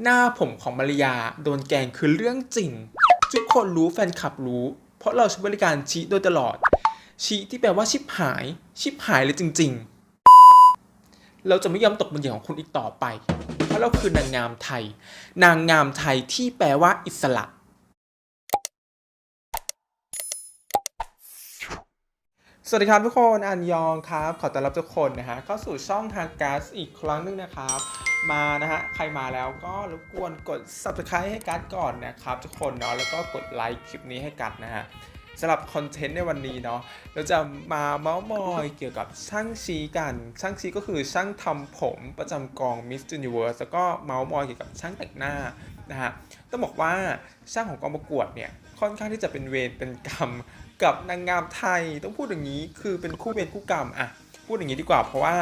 หน้าผมของมาริยาโดนแกงคือเรื่องจริง ทุกคนรู้แฟนคลับรู้ เพราะเราใช้บริการชีโดยตลอด ชีที่แปลว่าชิบหาย ชิบหายเลยจริง ๆ เราจะไม่ยอมตกเป็นเหยื่อของคุณอีกต่อไป เพราะเราคือนางงามไทย นางงามไทยที่แปลว่าอิสระ สวัสดีครับทุกคนอันยองครับ ขอต้อนรับทุกคนนะฮะเข้าสู่ช่องทางการ์ดอีกครั้งหนึงนะครับ มานะฮะใครมาแล้วก็รบกวนกด subscribe ให้การ์ดก่อนนะครับ ทุกคนเนาะแล้วก็กดไลค์คลิปนี้ให้กัดนะฮะสำหรับคอนเทนต์ในวันนี้เนาะเราจะมาเมาส์มอยเกี่ยวกับช่างชีกัน ช่างชีก็คือช่างทำผมประจำกอง Miss Universe แล้วก็เมาส์มอยเกี่ยวกับช่างแต่งหน้านะฮะต้องบอกว่าช่างของกองประกวดเนี่ยค่อนข้างที่จะเป็นเวรเป็นกรรม กับนางงามไทยต้องพูดอย่างนี้คือเป็นคู่เวรคู่กรรมอะพูดอย่างนี้ดีกว่า เพราะว่า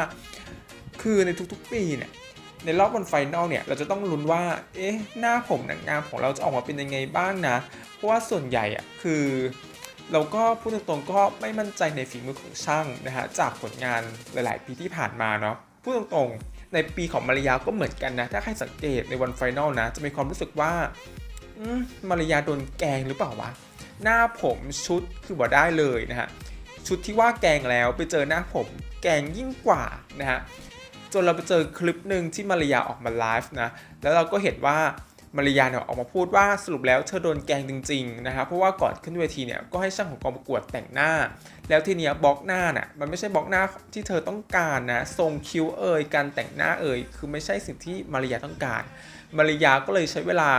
คือในทุกๆปีเนี่ยในรอบวันไฟนอลเนี่ยเราจะต้องลุ้นว่า เอ๊ะ หน้าผมนางงามของเราจะออกมาเป็นยังไงบ้างนะ เพราะว่าส่วนใหญ่อะคือ เราก็พูดตรงๆก็ไม่มั่นใจในฝีมือของช่างนะฮะจากผลงานหลาย ๆ ปีที่ผ่านมาเนาะพูดตรงๆ ในปีของมารยาก็เหมือนกันนะ ถ้าใครสังเกตในวันไฟนอลนะ จะมีความรู้สึกว่า มารยาโดนแกงหรือเปล่าวะ หน้าผมชุดคือบ่ได้เลยนะฮะ ชุดที่ว่าแกงแล้วไปเจอหน้าผมแกงยิ่งกว่านะฮะ จนเราไปเจอคลิปหนึ่งที่มารยาออกมาไลฟ์นะ แล้วเราก็เห็นว่ามารยาเนี่ยออกมาพูดว่าสรุปแล้วเธอโดนแกงจริงๆนะฮะเพราะว่าก่อนขึ้นเวทีเนี่ยก็ให้ช่างของกองประกวดแต่งหน้า แล้วทีเนี้ยบล็อกหน้าน่ะมันไม่ใช่บล็อกหน้าที่เธอต้องการนะทรงคิ้วเอ่ยการแต่งหน้าเอ่ยคือไม่ใช่สิ่งที่มารยาต้องการ มารยาก็เลยใช้เวลา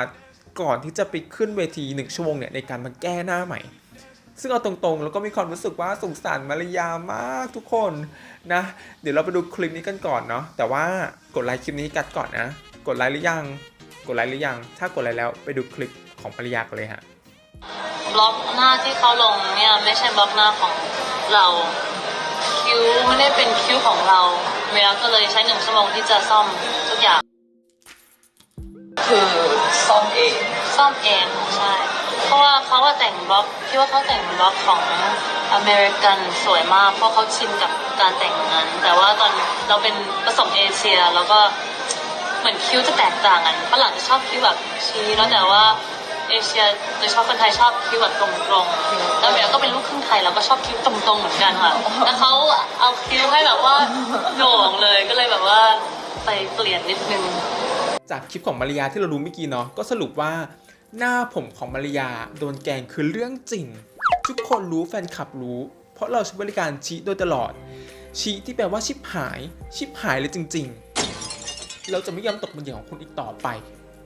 ก่อนที่จะไปขึ้นเวทีหนึ่งชั่วโมงเนี่ยในการมาแก้หน้าใหม่ ซึ่งเอาตรงๆ แล้วก็มีความรู้สึกว่าสงสารมาริยามากทุกคนนะ เดี๋ยวเราไปดูคลิปนี้กันก่อนเนาะแต่ว่ากดไลค์คลิปนี้กัดก่อนนะ กดไลค์หรือยัง กดไลค์หรือยัง ถ้ากดไลค์แล้วไปดูคลิปของมาริยากันเลยฮะบล็อกหน้าที่เขาลงเนี่ยไม่ใช่บล็อกหน้าของเราคิ้วไม่ได้เป็นคิ้วของเราเมียก็เลยใช้หนึ่งชั่วโมงที่จะซ่อมทุกอย่าง คือซ่อมเอง ซ่อมเองใช่ เพราะว่าเขาว่าแต่งบล็อกคิดว่าเขาแต่งบล็อกของอเมริกันสวยมาก เพราะเขาชินกับการแต่งนั้น แต่ว่าตอนเราเป็นผสมเอเชียแล้วก็เหมือนคิ้วจะแตกต่างกันฝรั่งจะชอบคิ้วแบบชี้แล้วแต่ว่าเอเชียโดยเฉพาะคนไทยชอบคิ้วแบบตรงๆแล้วเมียก็เป็นลูกครึ่งไทยแล้วก็ชอบคิ้วตรงๆเหมือนกันค่ะ แล้วเขาเอาคิ้วให้แบบว่าโหน่งเลยก็เลยแบบว่าไปเปลี่ยนนิดนึง จากคลิปของมาริยาที่เรารู้เมื่อกี้เนาะก็สรุปว่า หน้าผมของมาริยาโดนแกงคือเรื่องจริง ทุกคนรู้แฟนคลับรู้ เพราะเราใช้บริการชีโดยตลอด ชีที่แปลว่าชิบหาย ชิบหายเลยจริง ๆ เราจะไม่ยอมตกเป็นเหยื่อของคุณอีกต่อไป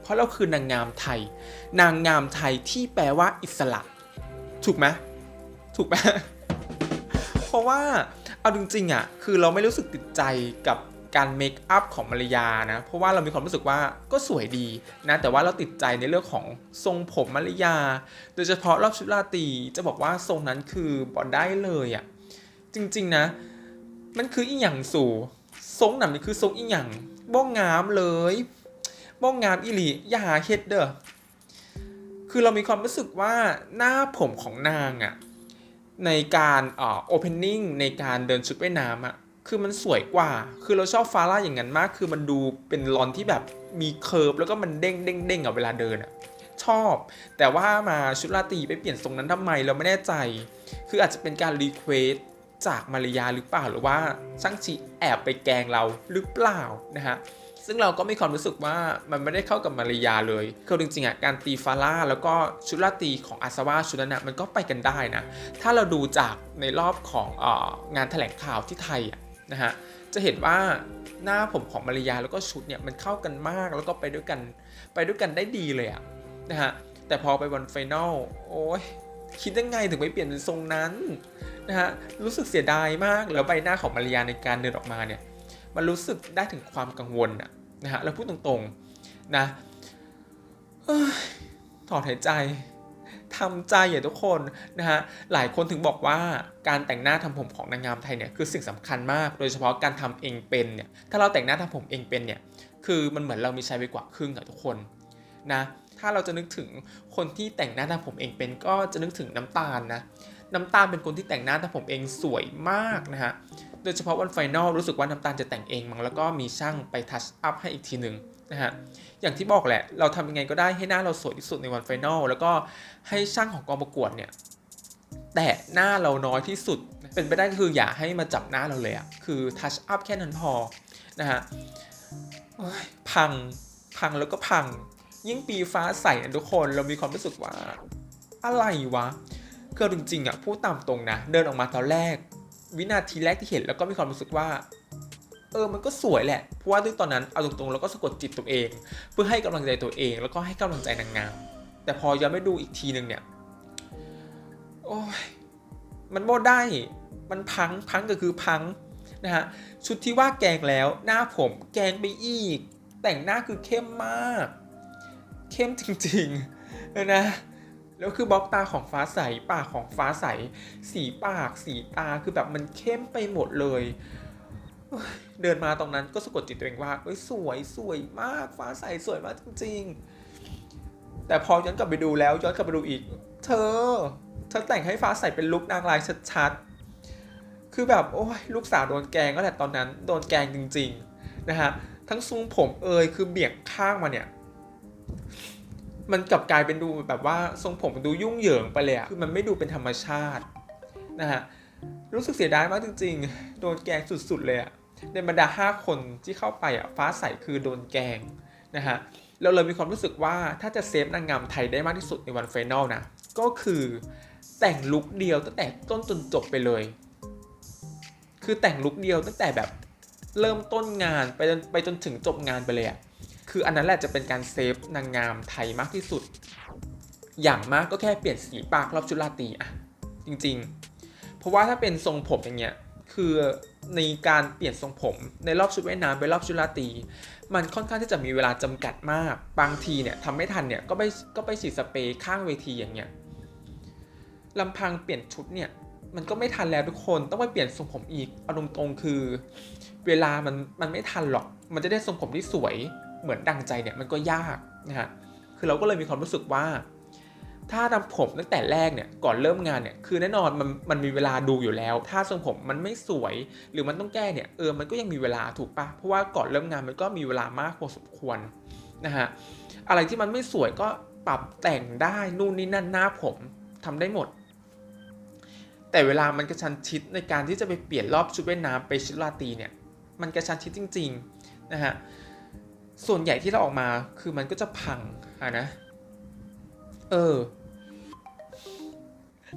เพราะเราคือนางงามไทย นางงามไทยที่แปลว่าอิสระ ถูกไหมถูกไหมเพราะว่าเอาจริงๆอะคือเราไม่รู้สึกติดใจกับ การเมคอัพของมาริยานะ เพราะว่าเรามีความรู้สึกว่าก็สวยดีนะ แต่ว่าเราติดใจในเรื่องของทรงผมมาริยา โดยเฉพาะรอบชุดราตรีจะบอกว่าทรงนั้นคือบอดได้เลยอะ จริงๆนะ มันคืออีหยังสู่ ทรงนั้นมันคือทรงอีหยังบ้องงามเลยบ้องงามอีหลีอย่าเฮ็ดเด้อ คือเรามีความรู้สึกว่าหน้าผมของนางอะในการอ่อโอเพนนิ่งในการเดินชุดว่ายน้ำอะ คือมันสวยกว่า คือเราชอบฟาร่าอย่างนั้นมาก คือมันดูเป็นลอนที่แบบมีเคิร์ฟแล้วก็มันเด้งเด้งเด้งอะเวลาเดินอะชอบ แต่ว่ามาชุดราตรีไปเปลี่ยนทรงนั้นทำไมเราไม่แน่ใจ คืออาจจะเป็นการรีเควสจากมารยาหรือเปล่าหรือว่าช่างชีแอบไปแกงเราหรือเปล่านะฮะซึ่งเราก็มีความรู้สึกว่ามันไม่ได้เข้ากับมารยาเลยคือจริงๆอะการตีฟาร่าแล้วก็ชุดราตีของอาซาวาชุดนั้นอะมันก็ไปกันได้นะ ถ้าเราดูจากในรอบของอองานแถลงข่าวที่ไทยอะ นะฮะจะเห็นว่าหน้าผมของมาริยาแล้วก็ชุดเนี่ยมันเข้ากันมากแล้วก็ไปด้วยกันไปด้วยกันได้ดีเลยอะนะฮะแต่พอไปวันไฟนอลโอ้ยคิดยังไงถึงไม่เปลี่ยนเป็นทรงนั้นนะฮะรู้สึกเสียดายมากแล้วใบหน้าของมาริยาในการเดินออกมาเนี่ยมันรู้สึกได้ถึงความกังวลอะนะฮะแล้วพูดตรงๆนะถอนหายใจ ทำใจอย่าทุกคนนะฮะหลายคนถึงบอกว่าการแต่งหน้าทำผมของนางงามไทยเนี่ยคือสิ่งสำคัญมากโดยเฉพาะการทำเองเป็นเนี่ยถ้าเราแต่งหน้าทำผมเองเป็นเนี่ยคือมันเหมือนเรามีชัยไปกว่าครึ่งอะทุกคนนะถ้าเราจะนึกถึงคนที่แต่งหน้าทำผมเองเป็นก็จะนึกถึงน้ำตาลนะน้ำตาลเป็นคนที่แต่งหน้าทำผมเองสวยมากนะฮะโดยเฉพาะวันไฟนอลรู้สึกว่าน้ำตาลจะแต่งเองมั้งแล้วก็มีช่างไปทัชอัพให้อีกทีหนึ่ง นะฮะอย่างที่บอกแหละ เราทำยังไงก็ได้ให้หน้าเราสวยที่สุดในวันไฟนอลแล้วก็ให้ช่างของกองประกวดเนี่ยแตะหน้าเราน้อยที่สุด เป็นไปได้ก็คืออย่าให้มาจับหน้าเราเลยอะคือทัชอัพแค่นั้นพอนะฮะพังพังแล้วก็พัง ยิ่งปีฟ้าใสอะทุกคนเรามีความรู้สึกว่า อะไรวะคือจริงๆอะพูดตามตรงนะ เดินออกมาตอนแรก วินาทีแรกที่เห็นแล้วก็มีความรู้สึกว่า ออมันก็สวยแหละ เพราะว่าด้วยตอนนั้นเอาตรงๆแล้วก็สะกดจิตตัวเอง เพื่อให้กำลังใจตัวเอง แล้วก็ให้กำลังใจนางงาม แต่พอย้อนไปดูอีกทีหนึ่งเนี่ย โอ้ย มันโมได้ มันพัง พังก็คือพังนะฮะ ชุดที่ว่าแกงแล้ว หน้าผมแกงไปอีก แต่งหน้าคือเข้มมาก เข้มจริงๆนะแล้วคือบล็อกตาของฟ้าใส ปากของฟ้าใส สีปาก สีตา คือแบบมันเข้มไปหมดเลย เดินมาตรงนั้นก็สะกดจิตตัวเองว่าเอ้ยสวยสวยมากฟ้าใสสวยมากจริง ๆ แต่พอย้อนกลับไปดูแล้วย้อนกลับไปดูอีก เธอเธอแต่งให้ฟ้าใสเป็นลุคนางลายชัดๆ คือแบบโอ้ยลูกสาวโดนแกงก็แหละตอนนั้นโดนแกงจริง ๆ นะฮะทั้งทรงผมเอยคือเบี่ยงข้างมาเนี่ยมันกลับกลายเป็นดูแบบว่าทรงผมมันดูยุ่งเหยิงไปเลยอะคือมันไม่ดูเป็นธรรมชาตินะฮะ รู้สึกเสียดายมากจริง ๆ โดนแกงสุดๆเลยอะในบรรดา 5 คนที่เข้าไปอะฟ้าใสคือโดนแกงนะฮะเราเลยมีความรู้สึกว่าถ้าจะเซฟนางงามไทยได้มากที่สุดในวันไฟนอลนะ ก็คือแต่งลุคเดียวตั้งแต่ต้นจนจบไปเลย คือแต่งลุคเดียวตั้งแต่แบบเริ่มต้นงานไปจนไปจนถึงจบงานไปเลยอะคืออันนั้นแหละจะเป็นการเซฟนางงามไทยมากที่สุด อย่างมากก็แค่เปลี่ยนสีปากรอบชุดราตรีอะจริงๆ เพราะว่าถ้าเป็นทรงผมอย่างเงี้ยคือในการเปลี่ยนทรงผมในรอบชุดว่ายน้ำไปรอบชุดราตรีมันค่อนข้างที่จะมีเวลาจำกัดมาก บางทีเนี่ยทำไม่ทันเนี่ยก็ไปก็ไปฉีดสเปรย์ข้างเวทีอย่างเงี้ยลำพังเปลี่ยนชุดเนี่ยมันก็ไม่ทันแล้วทุกคนต้องไปเปลี่ยนทรงผมอีกอารมณ์ตรงคือ เวลามันมันไม่ทันหรอก มันจะได้ทรงผมที่สวยเหมือนดังใจเนี่ยมันก็ยากนะฮะคือเราก็เลยมีความรู้สึกว่า ถ้าทำผมตั้งแต่แรกเนี่ยก่อนเริ่มงานเนี่ยคือแน่นอนมันมันมีเวลาดูอยู่แล้ว ถ้าทรงผมมันไม่สวย หรือมันต้องแก้เนี่ยเออมันก็ยังมีเวลาถูกปะเพราะว่าก่อนเริ่มงานมันก็มีเวลามากพอสมควรนะฮะอะไรที่มันไม่สวยก็ปรับแต่งได้นู่นนี่นั่นหน้าผมทำได้หมด แต่เวลามันกระชันชิดในการที่จะไปเปลี่ยนรอบชุดว่ายน้ำไปชุดราตรีเนี่ยมันกระชันชิดจริงๆนะฮะส่วนใหญ่ที่เราออกมาคือมันก็จะพังอะนะเออ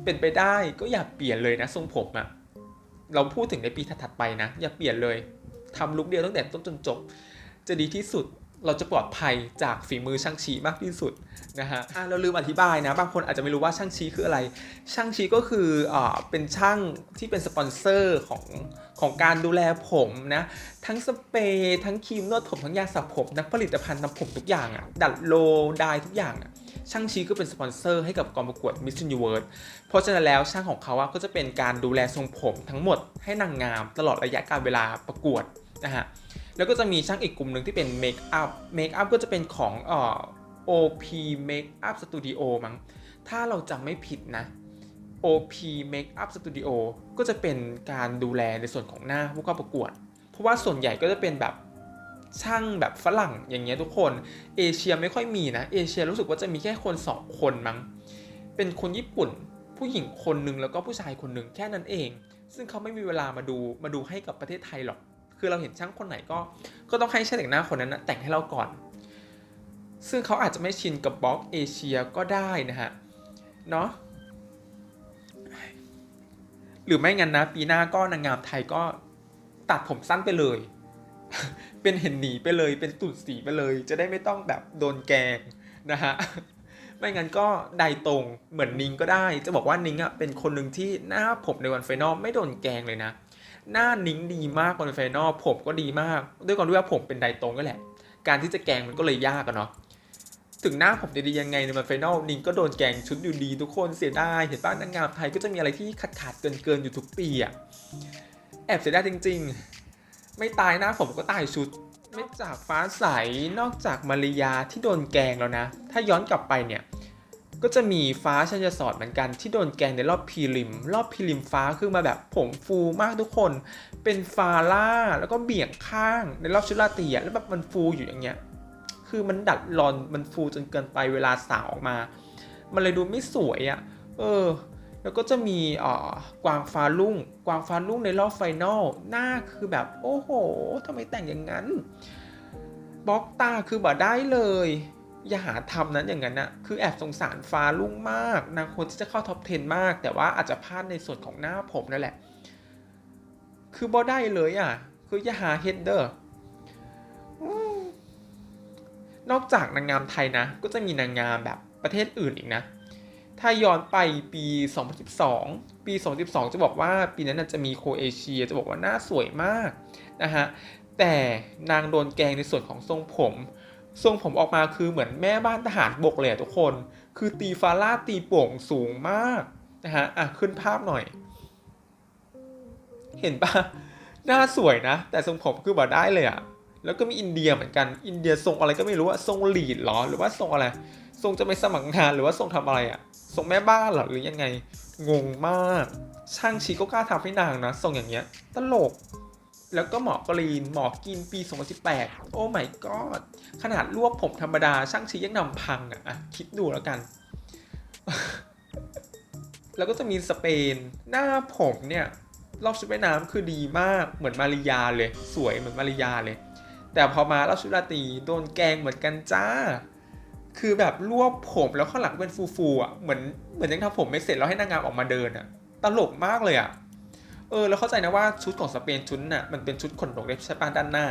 เป็นไปได้ก็อย่าเปลี่ยนเลยนะทรงผมอะเราพูดถึงในปีถัดๆไปนะ อย่าเปลี่ยนเลยทำลุคเดียวตั้งแต่ต้นจนจบ จะดีที่สุดเราจะปลอดภัยจากฝีมือช่างชีมากที่สุดนะฮะะเราลืมอธิบายนะ บางคนอาจจะไม่รู้ว่าช่างชีคืออะไร ช่างชีก็คืออ่าเป็นช่างที่เป็นสปอนเซอร์ของของการดูแลผมนะ ทั้งสเปรย์ทั้งครีมนวดผมทั้งยาสระผมทั้งผลิตภัณฑ์ทำผมทุกอย่างอะดัดโลดายทุกอย่างอะ ช่างชีก็เป็นสปอนเซอร์ให้กับกองประกวด Miss Universe เพราะฉะนั้นแล้วช่างของเขาอะก็จะเป็นการดูแลทรงผมทั้งหมดให้นางงามตลอดระยะการเวลาประกวดนะฮะแล้วก็จะมีช่างอีกกลุ่มหนึ่งที่เป็นเมคอัพเมคอัพก็จะเป็นของเอ่อ OP Makeup Studio มั้งถ้าเราจำไม่ผิดนะ OP Makeup Studio ก็จะเป็นการดูแลในส่วนของหน้าผู้เข้าประกวด เพราะว่าส่วนใหญ่ก็จะเป็นแบบ ช่างแบบฝรั่งอย่างเงี้ยทุกคนเอเชียไม่ค่อยมีนะเอเชียรู้สึกว่าจะมีแค่คนสองคนมั้งเป็นคนญี่ปุ่น ผู้หญิงคนหนึ่งแล้วก็ผู้ชายคนหนึ่งแค่นั้นเอง ซึ่งเขาไม่มีเวลามาดูมาดูให้กับประเทศไทยหรอก คือเราเห็นช่างคนไหนก็ก็ต้องให้ช่างแต่งหน้าคนนั้นนะแต่งให้เราก่อน ซึ่งเขาอาจจะไม่ชินกับบล็อกเอเชียก็ได้นะฮะเนาะหรือไม่งั้นนะ ปีหน้าก็นางงามไทยก็ตัดผมสั้นไปเลย เป็นเห็นหนีไปเลย เป็นตุ่นสีไปเลย จะได้ไม่ต้องแบบโดนแกงนะฮะไม่งั้นก็ไดตรงเหมือนนิงก็ได้ จะบอกว่านิงอะเป็นคนหนึ่งที่หน้าผมในวันไฟนอลไม่โดนแกงเลยนะ หน้านิงดีมากวันไฟนอลผมก็ดีมาก ด้วยความที่ว่าผมเป็นไดตรงก็แหละ การที่จะแกงมันก็เลยยากอะเนาะถึงหน้าผมจะดียังไงในวันไฟนอลนิงก็โดนแกงชุดอยู่ดีทุกคนเสียดายเห็นป้านางงามไทยก็จะมีอะไรที่ขาดขาดเกินเกินอยู่ทุกปีอะแอบเสียดายจริง ๆ ไม่ตายหน้าผมก็ตายชุด ไม่จากฟ้าใสนอกจากมาริยาที่โดนแกงแล้วนะ ถ้าย้อนกลับไปเนี่ยก็จะมีฟ้าชัญญสอดเหมือนกันที่โดนแกงในรอบพรีลิม รอบพรีลิมฟ้าคือมาแบบผมฟูมากทุกคน เป็นฟาล่าแล้วก็เบี่ยงข้างในรอบชุดราตีอะแล้วแบบมันฟูอยู่อย่างเงี้ย คือมันดัดรอนมันฟูจนเกินไปเวลาสาวออกมา มันเลยดูไม่สวยอะ่ะเออ แล้วก็จะมีอ่อกวางฟ้าลุ่ง กวางฟ้าลุ่งในรอบไฟนอลหน้าคือแบบโอ้โหทำไมแต่งอย่างนั้นบล็อกตาคือบ่ได้เลย อย่าหาทำนั้นอย่างนั้นนะคือแอบสงสารฟ้าลุ่งมาก นางควรที่จะเข้าท็อป 10 มาก แต่ว่าอาจจะพลาดในส่วนของหน้าผมนั่นแหละ คือบ่ได้เลยอะ คืออย่าหาเฮดเดอร์นอกจากนางงามไทยนะ ก็จะมีนางงามแบบประเทศอื่นอีกนะ ถ้าย้อนไปปี 2012 ปี 2012 จะบอกว่าปีนั้นจะมีโคเอเชีย จะบอกว่าหน้าสวยมากนะฮะ แต่นางโดนแกงในส่วนของทรงผม ทรงผมออกมาคือเหมือนแม่บ้านทหารบกเลยทุกคน คือตีฟาร่าตีโป่งสูงมากนะฮะ อะขึ้นภาพหน่อย เห็นปะหน้าสวยนะ แต่ทรงผมคือบ่ได้เลยอะแล้วก็มีอินเดียเหมือนกัน อินเดียทรงอะไรก็ไม่รู้อะทรงหลีดเหรอ หรือว่าทรงอะไร ทรงจะไปสมัครงานหรือว่าทรงทำอะไรอะ ทรงแม่บ้านเหรอหรือยังไง งงมาก ช่างชีก็กล้าทำให้นางนะทรงอย่างเงี้ย ตลก แล้วก็หมอกรีนหมอกินปี 2018 โอ้ my god ขนาดรวบผมธรรมดา ช่างชียังนำพังอะอะคิดดูแล้วกัน แล้วก็จะมีสเปน หน้าผมเนี่ย รอบชุดว่ายน้ำคือดีมาก เหมือนมาริยาเลย สวยเหมือนมาริยาเลย แต่พอมารอบชุดราตรีโดนแกงเหมือนกันจ้า คือแบบรวบผมแล้วข้างหลังเป็นฟูๆอะเหมือนเหมือนยังทำผมไม่เสร็จแล้วให้นางงามออกมาเดินอะตลกมากเลยอะเออแล้วเข้าใจนะว่าชุดของสเปนชุดน่ะมันเป็นชุดขนนกเล็บใช่ปะด้านหน้า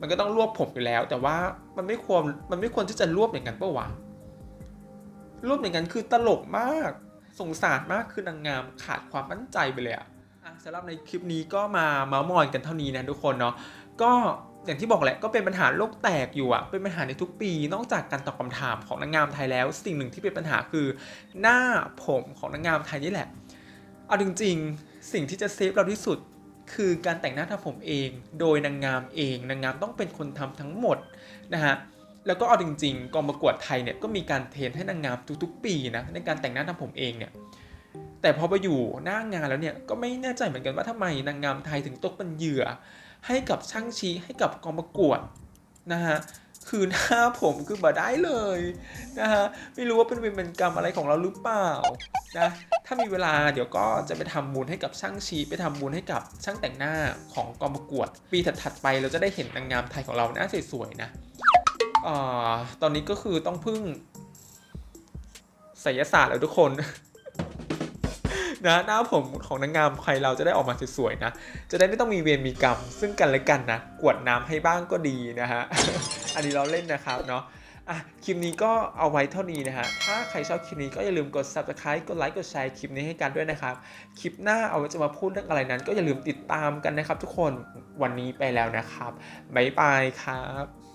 มันก็ต้องรวบผมอยู่แล้ว แต่ว่ามันไม่ควรมันไม่ควรที่จะรวบอย่างนั้นปะวะรวบอย่างนั้นคือตลกมากสงสารมากคือนางงามขาดความมั่นใจไปเลยอะ่ะสำหรับในคลิปนี้ก็มาเมาส์มอยกันเท่านี้นะทุกคนเนาะก็ อย่างที่บอกแหละก็เป็นปัญหาโลกแตกอยู่อะเป็นปัญหาในทุกปี นอกจากการตอบคำถามของนางงามไทยแล้ว สิ่งหนึ่งที่เป็นปัญหาคือหน้าผมของนางงามไทยนี่แหละ เอาจริงๆ สิ่งที่จะเซฟเราที่สุดคือการแต่งหน้าทำผมเอง โดยนางงามเอง นางงามต้องเป็นคนทำทั้งหมดนะฮะแล้วก็เอาจริงๆ กองประกวดไทยเนี่ยก็มีการเทรนให้นางงามทุกๆ ปีนะในการแต่งหน้าทำผมเองเนี่ยแต่พอไปอยู่หน้างานแล้วเนี่ยก็ไม่แน่ใจเหมือนกันว่าทำไมนางงามไทยถึงตกเป็นเหยื่อ ให้กับช่างชี้ให้กับกองประกวดนะฮะคือหน้าผมคือบ่ได้เลยนะฮะไม่รู้ว่าเป็นเวรเป็นกรรมอะไรของเราหรือเปล่านะถ้ามีเวลาเดี๋ยวก็จะไปทำบุญให้กับช่างชีไปทำบุญให้กับช่างแต่งหน้าของกองประกวด ปีถัดๆไปเราจะได้เห็นนางงามไทยของเราหน้าสวยๆนะอตอนนี้ก็คือต้องพึ่งศิลศาสตร์แล้วทุกคน นะหน้าผมของนางงามใครเราจะได้ออกมาสวยๆนะ จะได้ไม่ต้องมีเวรมีกรรม ซึ่งกันและกันนะกวดน้ำให้บ้างก็ดีนะฮะอันนี้เราเล่นนะครับเนาะอะคลิปนี้ก็เอาไว้เท่านี้นะฮะ ถ้าใครชอบคลิปนี้ก็อย่าลืมกด subscribe กดไลค์ กดแชร์คลิปนี้ให้กันด้วยนะครับ คลิปหน้าเอาไว้จะมาพูดเรื่องอะไรนั้น ก็อย่าลืมติดตามกันนะครับทุกคน วันนี้ไปแล้วนะครับ บ๊ายบายครับ